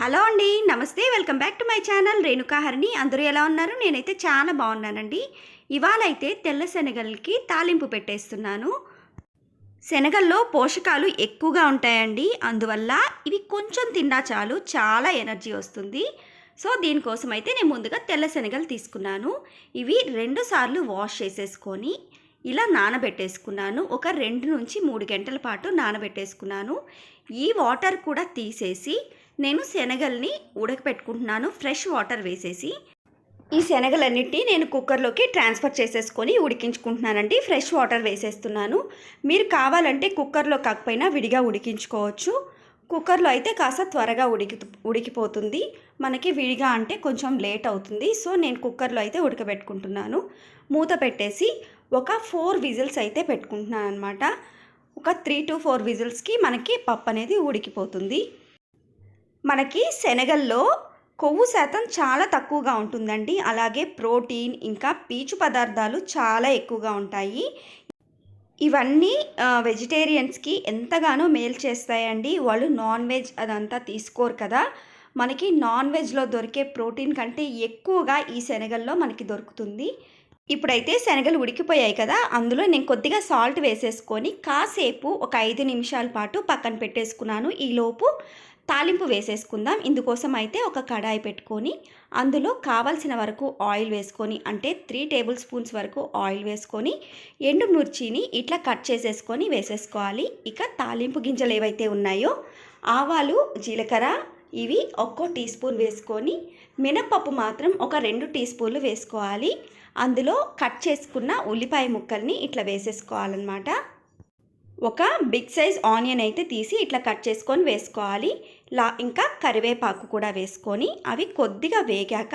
Hello అండి నమస్తే welcome back to my channel Renuka Harini అందరూ ఎలా ఉన్నారు? నేనైతే చాలా బాగున్నానండి. ఇవాళ అయితే తెల్ల శనగలకి తాలింపు పెట్టేస్తున్నాను. శనగల్లో పోషకాలు ఎక్కువగా ఉంటాయండి. అందువల్ల ఇవి కొంచెం తిన్నా చాలు చాలా ఎనర్జీ వస్తుంది. సో దీనికోసం అయితే నేను ముందుగా తెల్ల శనగలు తీసుకున్నాను. ఇవి రెండు సార్లు వాష్ చేసేసుకొని ఇలా నానబెట్టేసుకున్నాను. ఒక రెండు నుంచి మూడు గంటల పాటు నానబెట్టేసుకున్నాను. ఈ వాటర్ కూడా తీసేసి నేను శనగల్ని ఉడకపెట్టుకుంటున్నాను ఫ్రెష్ వాటర్ వేసేసి. ఈ శనగలన్నిటినీ నేను కుక్కర్లోకి ట్రాన్స్ఫర్ చేసేసుకొని ఉడికించుకుంటున్నానండి. ఫ్రెష్ వాటర్ వేసేస్తున్నాను. మీరు కావాలంటే కుక్కర్లో కాకపోయినా విడిగా ఉడికించుకోవచ్చు. కుక్కర్లో అయితే కాస్త త్వరగా ఉడికి ఉడికిపోతుంది. మనకి విడిగా అంటే కొంచెం లేట్ అవుతుంది. సో నేను కుక్కర్లో అయితే ఉడకబెట్టుకుంటున్నాను. మూత పెట్టేసి ఒక ఫోర్ విజిల్స్ అయితే పెట్టుకుంటున్నాను అనమాట ఒక త్రీ టు ఫోర్ విజిల్స్కి మనకి పప్పు అనేది ఉడికిపోతుంది. మనకి శనగల్లో కొవ్వు శాతం చాలా తక్కువగా ఉంటుందండి. అలాగే ప్రోటీన్ ఇంకా పీచు పదార్థాలు చాలా ఎక్కువగా ఉంటాయి. ఇవన్నీ వెజిటేరియన్స్కి ఎంతగానో మేలు చేస్తాయండి. వాళ్ళు నాన్ వెజ్ అదంతా తీసుకోరు కదా. మనకి నాన్ వెజ్లో దొరికే ప్రోటీన్ కంటే ఎక్కువగా ఈ శనగల్లో మనకి దొరుకుతుంది. ఇప్పుడైతే శనగలు ఉడికిపోయాయి కదా. అందులో నేను కొద్దిగా సాల్ట్ వేసేసుకొని కాసేపు ఒక ఐదు నిమిషాల పాటు పక్కన పెట్టేసుకున్నాను. ఈలోపు తాలింపు వేసేసుకుందాం. ఇందుకోసం అయితే ఒక కడాయి పెట్టుకొని అందులో కావలసిన వరకు ఆయిల్ వేసుకొని అంటే త్రీ టేబుల్ స్పూన్స్ వరకు ఆయిల్ వేసుకొని ఎండు మిర్చిని ఇట్లా కట్ చేసేసుకొని వేసేసుకోవాలి. ఇక తాలింపు గింజలు ఏవైతే ఉన్నాయో ఆవాలు జీలకర్ర ఇవి ఒక్కో టీ స్పూన్ వేసుకొని మినప్పప్పు మాత్రం ఒక రెండు టీ స్పూన్లు వేసుకోవాలి. అందులో కట్ చేసుకున్న ఉల్లిపాయ ముక్కల్ని ఇట్లా వేసేసుకోవాలన్నమాట. ఒక బిగ్ సైజ్ ఆనియన్ అయితే తీసి ఇట్లా కట్ చేసుకొని వేసుకోవాలి. లా ఇంకా కరివేపాకు కూడా వేసుకొని అవి కొద్దిగా వేగాక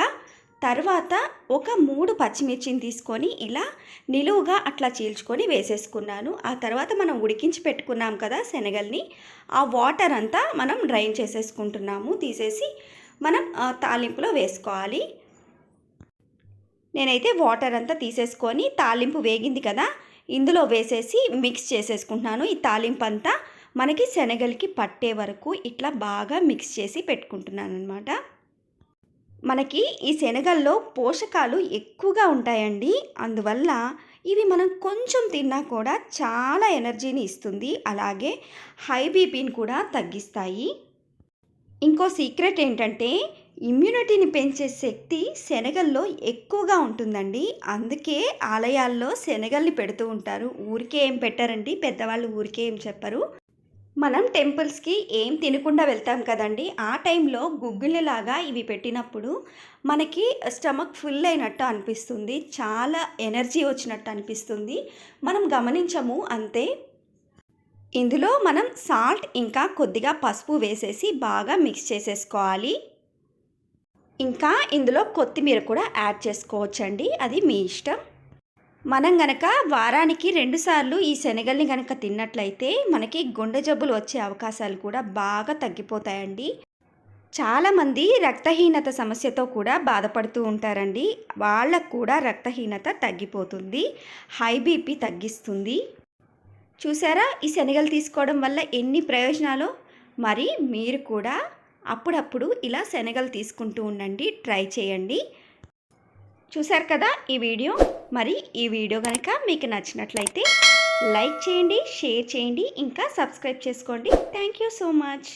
తర్వాత ఒక మూడు పచ్చిమిర్చిని తీసుకొని ఇలా నిలువుగా అట్లా చీల్చుకొని వేసేసుకున్నాను. ఆ తర్వాత మనం ఉడికించి పెట్టుకున్నాం కదా శనగల్ని ఆ వాటర్ అంతా మనం డ్రైన్ చేసేసుకుంటున్నాము. తీసేసి మనం తాలింపులో వేసుకోవాలి. నేనైతే వాటర్ అంతా తీసేసుకొని తాలింపు వేగింది కదా ఇందులో వేసేసి మిక్స్ చేసేసుకుంటున్నాను. ఈ తాలింపు అంతా మనకి శనగలకి పట్టే వరకు ఇట్లా బాగా మిక్స్ చేసి పెట్టుకుంటున్నాను అనమాట మనకి ఈ శనగల్లో పోషకాలు ఎక్కువగా ఉంటాయండి. అందువల్ల ఇవి మనం కొంచెం తిన్నా కూడా చాలా ఎనర్జీని ఇస్తుంది. అలాగే హై బీపీని కూడా తగ్గిస్తాయి. ఇంకో సీక్రెట్ ఏంటంటే ఇమ్యూనిటీని పెంచే శక్తి శనగల్లో ఎక్కువగా ఉంటుందండి. అందుకే ఆలయాల్లో శనగల్ని పెడుతూ ఉంటారు. ఊరికే ఏం పెట్టారండి? పెద్దవాళ్ళు ఊరికే ఏం చెప్పరు. మనం టెంపుల్స్కి ఏం తినకుండా వెళ్తాం కదండి. ఆ టైంలో గుగ్గులలాగా ఇవి పెట్టినప్పుడు మనకి స్టమక్ ఫుల్ అయినట్టు అనిపిస్తుంది. చాలా ఎనర్జీ వచ్చినట్టు అనిపిస్తుంది. మనం గమనించము అంతే. ఇందులో మనం సాల్ట్ ఇంకా కొద్దిగా పసుపు వేసేసి బాగా మిక్స్ చేసేసుకోవాలి. ఇంకా ఇందులో కొత్తిమీర కూడా యాడ్ చేసుకోవచ్చండి. అది మీ ఇష్టం. మనం గనక వారానికి రెండుసార్లు ఈ శనగల్ని కనుక తిన్నట్లయితే మనకి గుండె జబ్బులు వచ్చే అవకాశాలు కూడా బాగా తగ్గిపోతాయండి. చాలామంది రక్తహీనత సమస్యతో కూడా బాధపడుతూ ఉంటారండి. వాళ్ళకు కూడా రక్తహీనత తగ్గిపోతుంది. హై బీపీ తగ్గిస్తుంది. చూసారా? ఈ శనగలు తీసుకోవడం వల్ల ఎన్ని ప్రయోజనాలు? మరి మీరు కూడా అప్పుడప్పుడు ఇలా శనగలు తీసుకుంటూ ఉండండి ట్రై చేయండి. చూసారు కదా ఈ వీడియో? మరి ఈ వీడియో కనుక మీకు నచ్చినట్లయితే లైక్ చేయండి షేర్ చేయండి ఇంకా సబ్స్క్రైబ్ చేసుకోండి. Thank you so much.